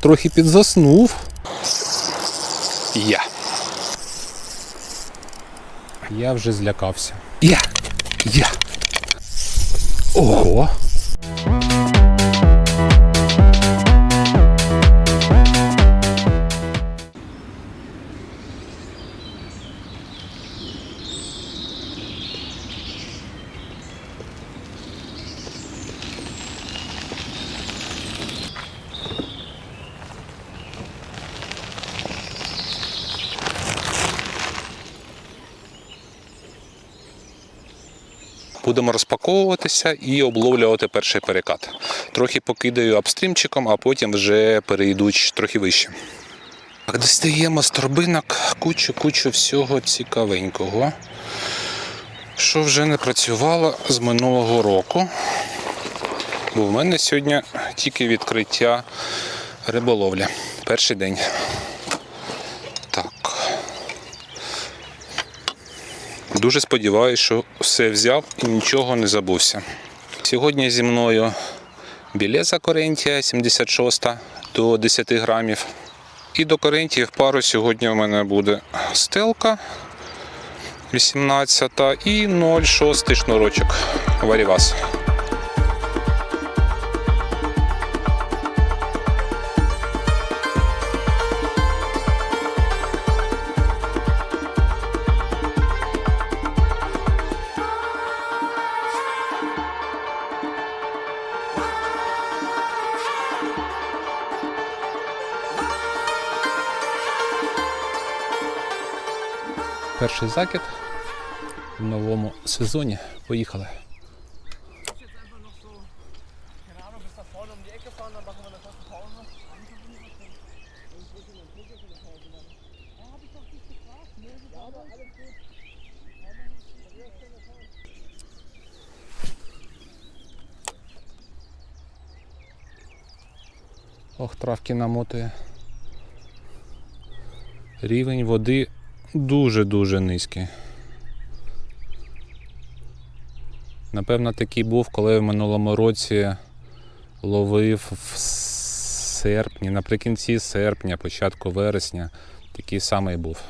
Трохи підзаснув. Я. Я вже злякався. Я. Я. Ого. Будемо розпаковуватися і обловлювати перший перекат. Трохи покидаю апстрімчиком, а потім вже перейдуть трохи вище. Так, Достаємо з торбинок кучу-кучу всього цікавенького, що вже не працювало з минулого року. Бо в мене сьогодні тільки відкриття риболовлі. Перший день. Дуже сподіваюся, що все взяв і нічого не забувся. Сьогодні зі мною білеза Корентія 76 до 10 грамів. І до Корентії в пару сьогодні в мене буде стелка 18 і 0,6 шнурочок Варівас. Перший закид в новому сезоні. Поїхали. Um. Ох, травки намотує. Рівень води дуже-дуже низький. Напевно, такий був, коли в минулому році ловив в серпні, наприкінці серпня, початку вересня. Такий самий був.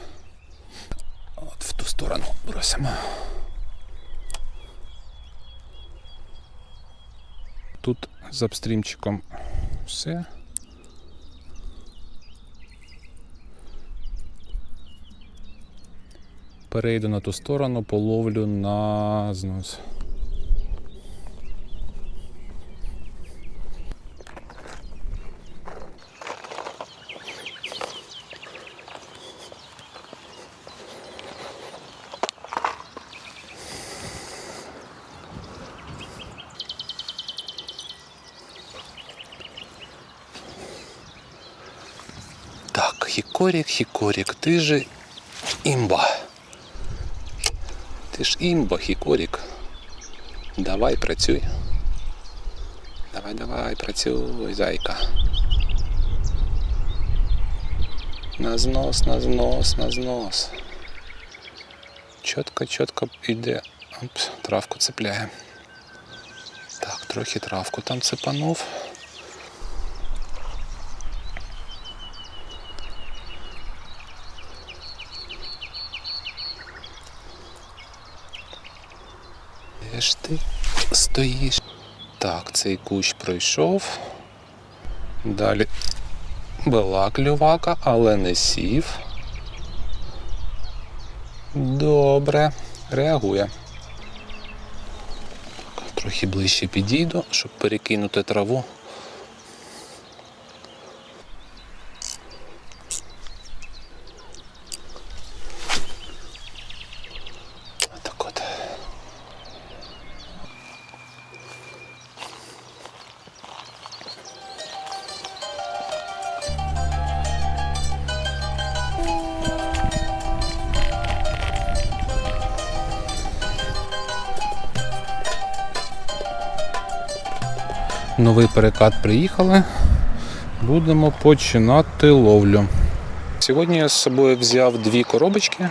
От в ту сторону бросимо. Тут з обстрімчиком все. Перейду на ту сторону, половлю на знос. Так, хікорік, хікорік, ти же імба. Ти ж імба, хікорік. Давай працюй. Давай, давай, працюй, зайка. На знос, на знос, на знос. Чітко, чітко йде. Опс, травку цепляє. Так, трохи травку там цепанув. Де ти стоїш? Так, цей кущ пройшов. Далі була клювака, але не сів. Добре, реагує. Трохи ближче підійду, щоб перекинути траву. Новий перекат приїхали. Будемо починати ловлю. Сьогодні я з собою взяв дві коробочки,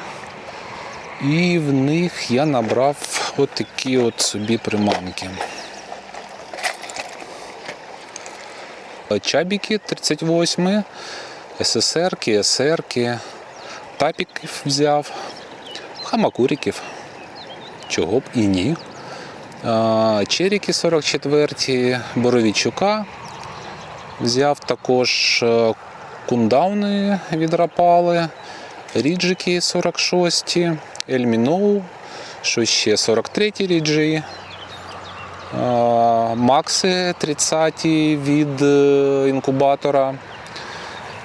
і в них я набрав отакі от собі приманки. Чабіки 38, СССРки, СРки, тапіків взяв, хамакуриків. Чого б і ні. Черіки 44, Боровічука. Взяв також е, кундауни від Рапали, ріджики 46, Ельміноу, що ще 43 ріджі. Макси 30 від е, інкубатора.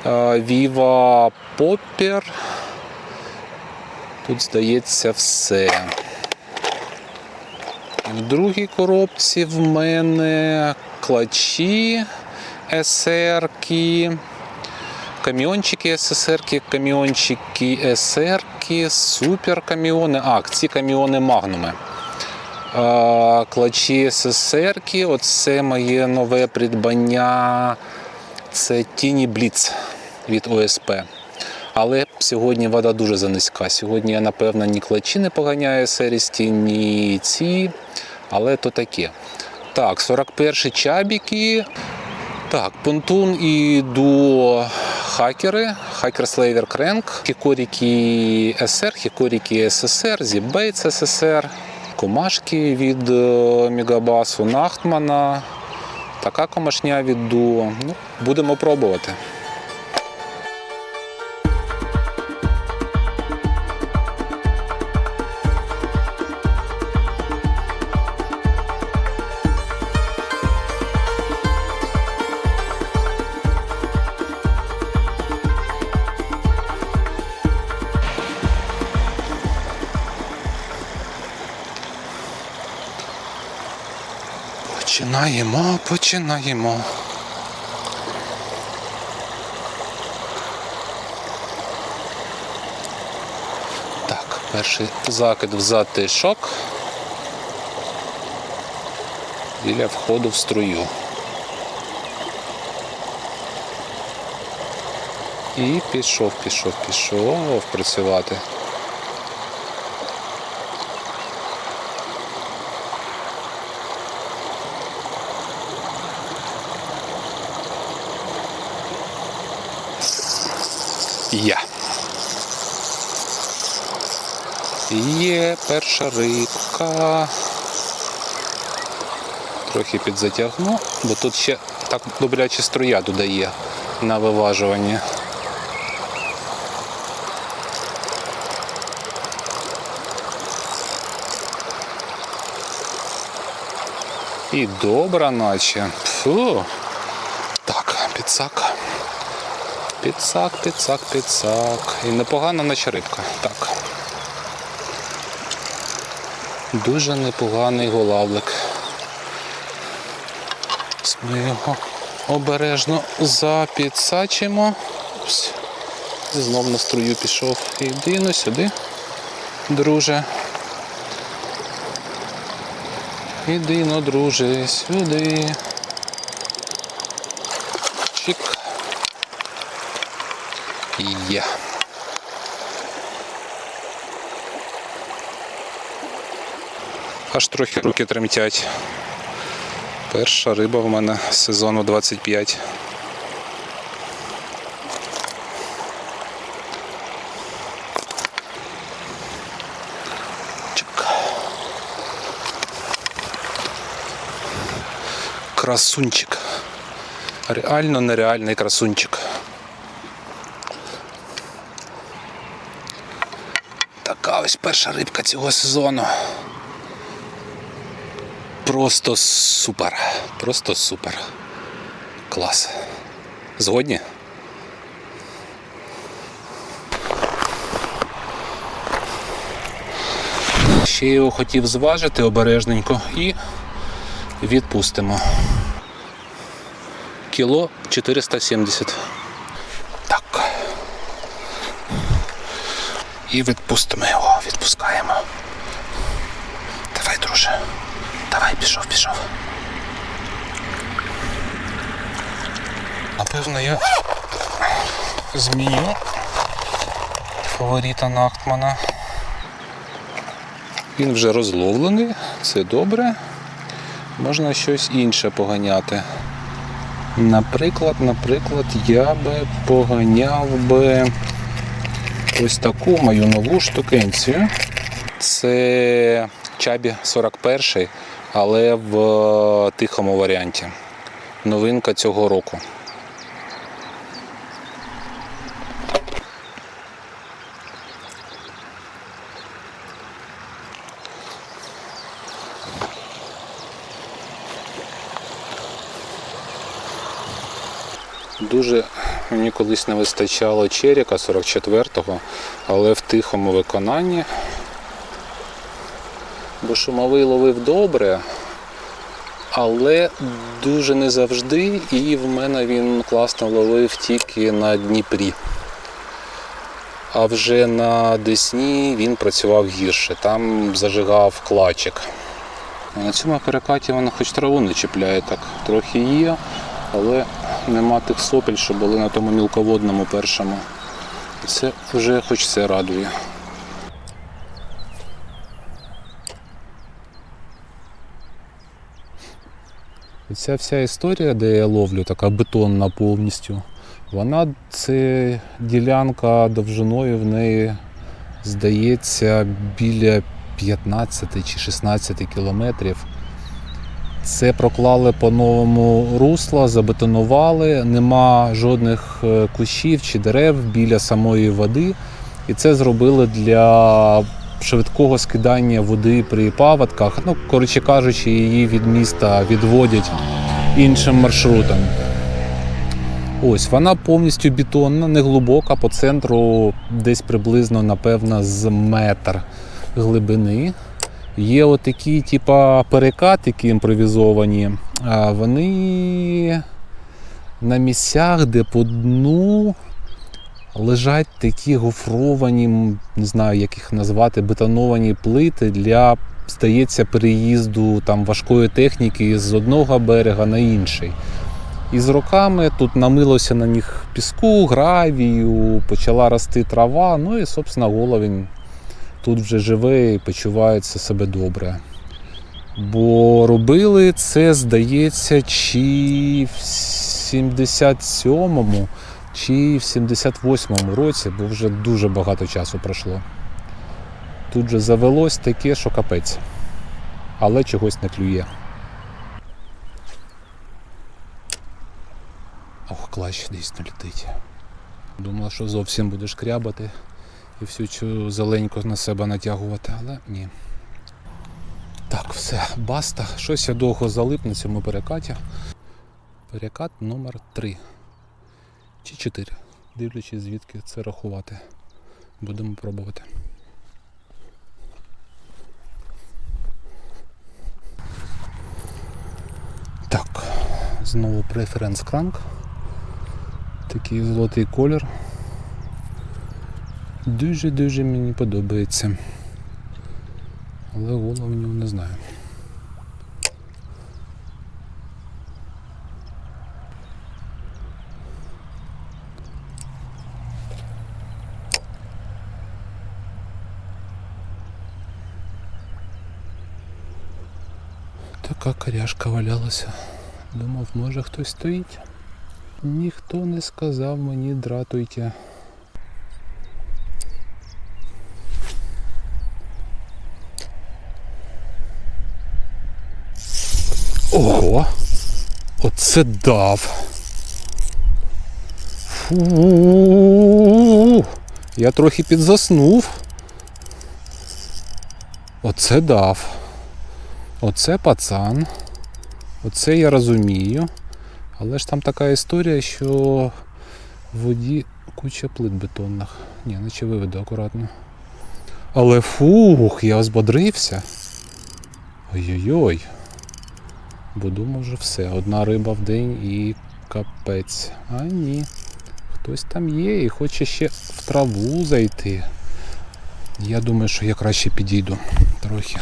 Viva Popper. Тут здається все. В другій коробці в мене клачі СРки, каміончики СССРки, каміончики СРки, суперкаміони. А, ці каміони магнуми. Клачі СССРки, оце моє нове придбання. Це Тіні Бліц від ОСП. Але сьогодні вода дуже занизька. Сьогодні я, напевно, ні клачі не поганяю серісті, ні ці. Але то таке. Так, 41 чабіки. Так, понтун і до хакери, хакер Slaver Crank, хікоріки СР, хікоріки СССР, Зібейтс СССР, комашки від е, Мегабасу Нахтмана, така комашня від Дуо. Ну, будемо пробувати. Починаємо, починаємо. Так, перший закид в затишок. Біля входу в струю. І пішов, пішов, пішов працювати. Я. Є перша рибка. Трохи підзатягну, бо тут ще так добряче струя додає на виважуванні. І добра, наче. Фу. Так, підсак. Підсак, підсак, підсак. І непогана наче рибка. Так. Дуже непоганий голавлик. Ми його обережно запідсачимо. І знов на струю пішов. Іди ну сюди, друже. Іди, ну, друже, сюди. Чик. Є. Аж трохи руки тремтять. Перша риба в мене з сезону 25. Красунчик. Реально нереальний красунчик. Така ось перша рибка цього сезону. Просто супер. Просто супер. Клас. Згодні? Ще його хотів зважити обережненько і відпустимо. Кіло 470. Так. І відпустимо його, відпускаємо. Давай, друже. Давай, пішов, пішов. Напевно, я зміню фаворита Нахтмана. Він вже розловлений, це добре. Можна щось інше поганяти. Наприклад, наприклад, я би поганяв би ось таку мою нову штукенцію. Це Чабі 41, але в тихому варіанті. Новинка цього року. Дуже мені колись не вистачало Черіка 44-го, але в тихому виконанні. Бо шумовий ловив добре, але дуже не завжди, і в мене він класно ловив тільки на Дніпрі. А вже на Десні він працював гірше, там зажигав клачик. На цьому перекаті вона хоч траву не чіпляє, так трохи є, але нема тих сопель, що були на тому мілководному першому. Це вже хоч це радує. Ця вся історія, де я ловлю, така бетонна повністю, вона це ділянка довжиною в неї здається біля 15 чи 16 кілометрів. Це проклали по-новому русло, забетонували, нема жодних е, кущів чи дерев біля самої води. І це зробили для швидкого скидання води при паводках. Ну, коротше кажучи, її від міста відводять іншим маршрутом. Ось вона повністю бетонна, не глибока, по центру десь приблизно, напевно, з метр глибини. Є отакі, типа, перекатики імпровізовані, вони на місцях, де по дну лежать такі гофровані, не знаю, як їх назвати, бетоновані плити для, здається, переїзду там, важкої техніки з одного берега на інший. І з роками тут намилося на них піску, гравію, почала рости трава, ну і, собственно, головень тут вже живе і почувається себе добре. Бо робили це, здається, чи в 77-му, чи в 78-му році, бо вже дуже багато часу пройшло. Тут же завелось таке, що капець. Але чогось не клює. Ох, клач дійсно летить. Думала, що зовсім будеш крябати і всю цю зеленьку на себе натягувати, але ні. Так, все, баста. Щось я довго залип на цьому перекаті. Перекат номер 3 чи 4. Дивлячись, звідки це рахувати. Будемо пробувати. Так, знову преференс кранк. Такий золотий колір. Дуже-дуже мені подобається. Але голову в нього не знаю. Така коряшка валялася. Думав, може хтось стоїть. Ніхто не сказав мені дратуйте. Ого! Оце дав. Фу. Я трохи підзаснув. Оце дав. Оце пацан. Оце я розумію. Але ж там така історія, що в воді куча плит бетонних. Ні, наче виведу акуратно. Але фух, я озбодрився. Ой-ой-ой. Бо думав вже все, одна риба в день і капець. А ні. Хтось там є і хоче ще в траву зайти. Я думаю, що я краще підійду трохи.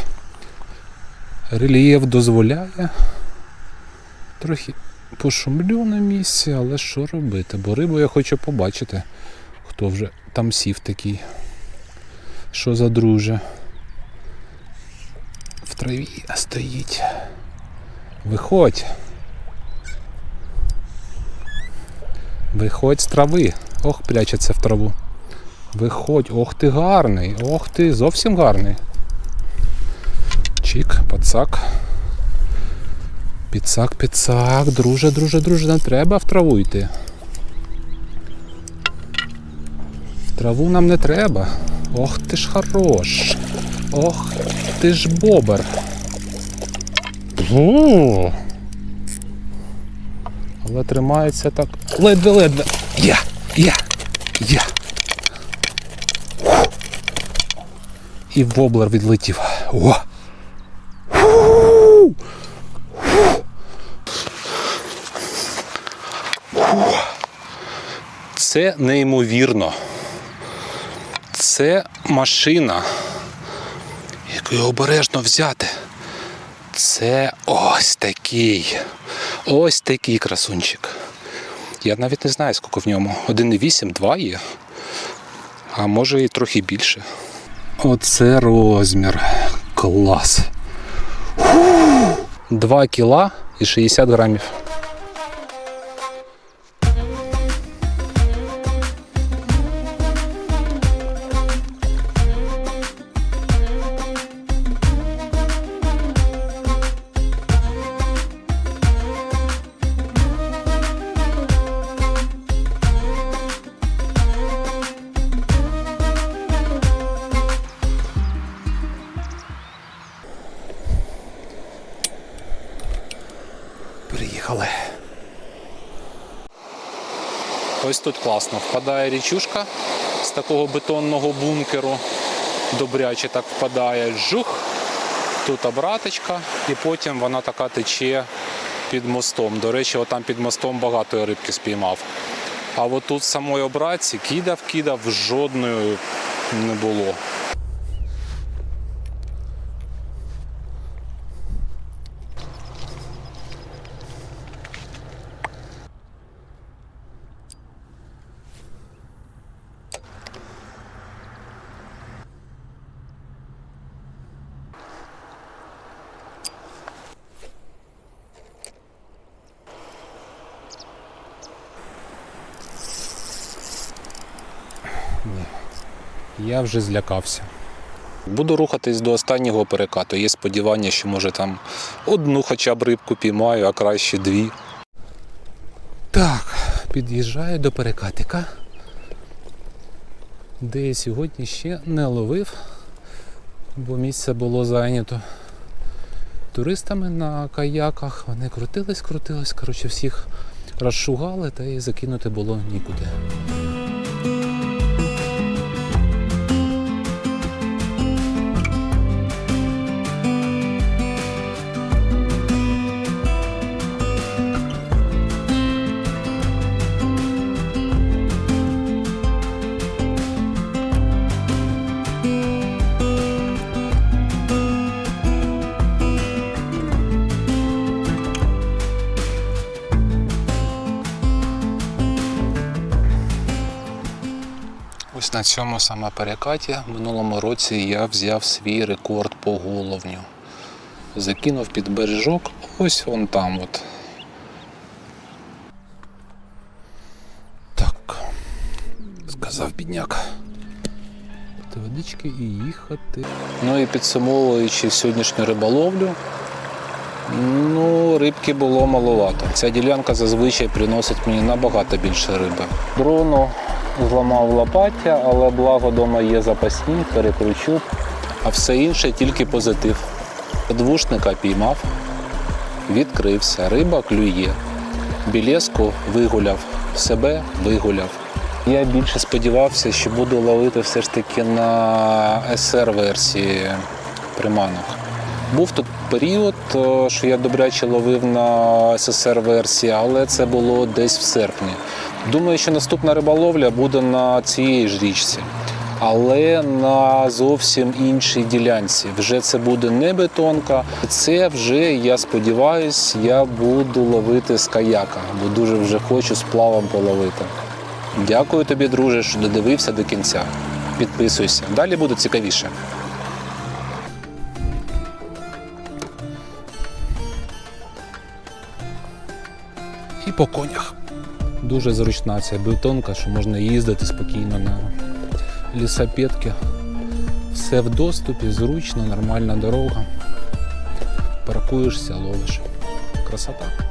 Рельєф дозволяє. Трохи пошумлю на місці, але що робити? Бо рибу я хочу побачити, хто вже там сів такий. Що за друже? В траві стоїть. Виходь. Виходь з трави. Ох, прячеться в траву. Виходь, ох ти гарний, ох ти, зовсім гарний. Чік, пацак. Підсак, підсак, друже, друже, друже, не треба в траву йти. В траву нам не треба. Ох ти ж хорош. Ох ти ж бобер. О! Але тримається так. Ледве-ледве. Я! Я! Я! І воблер відлетів. О! Це неймовірно. Це машина, яку обережно взяти. Це ось такий. Ось такий красунчик. Я навіть не знаю, скільки в ньому. 1,8, 2 є. А може і трохи більше. Оце розмір. Клас. 2 кіла і 60 грамів. Ось тут класно. Впадає річушка з такого бетонного бункеру. Добряче так впадає. Жух. Тут обраточка, і потім вона така тече під мостом. До речі, отам під мостом багато рибки спіймав. А от тут самої обратці кидав, кидав, жодної не було. Я вже злякався. Буду рухатись до останнього перекату. Є сподівання, що може там одну хоча б рибку піймаю, а краще дві. Так, під'їжджаю до перекатика, де я сьогодні ще не ловив, бо місце було зайнято туристами на каяках. Вони крутились, крутились, коротше, всіх розшугали та і закинути було нікуди. На цьому саме перекаті в минулому році я взяв свій рекорд по головню. Закинув під бережок ось вон там от. Так, сказав бідняк. Водички і їхати. Ну і підсумовуючи сьогоднішню риболовлю, ну, рибки було маловато. Ця ділянка зазвичай приносить мені набагато більше риби. Дрону зламав лопаття, але благо вдома є запасні, перекручу. А все інше тільки позитив. Двушника піймав, відкрився, риба клює. Білеску вигуляв, себе вигуляв. Я більше сподівався, що буду ловити все ж таки на СР-версії приманок. Був тут період, що я добряче ловив на СССР-версії, але це було десь в серпні. Думаю, що наступна риболовля буде на цій ж річці, але на зовсім іншій ділянці. Вже це буде не бетонка. Це вже, я сподіваюся, я буду ловити з каяка, бо дуже вже хочу з плавом половити. Дякую тобі, друже, що додивився до кінця. Підписуйся. Далі буде цікавіше. По конях. Дуже зручна ця бетонка, що можна їздити спокійно на лісопедки. Все в доступі, зручно, нормальна дорога. Паркуєшся, ловиш. Красота.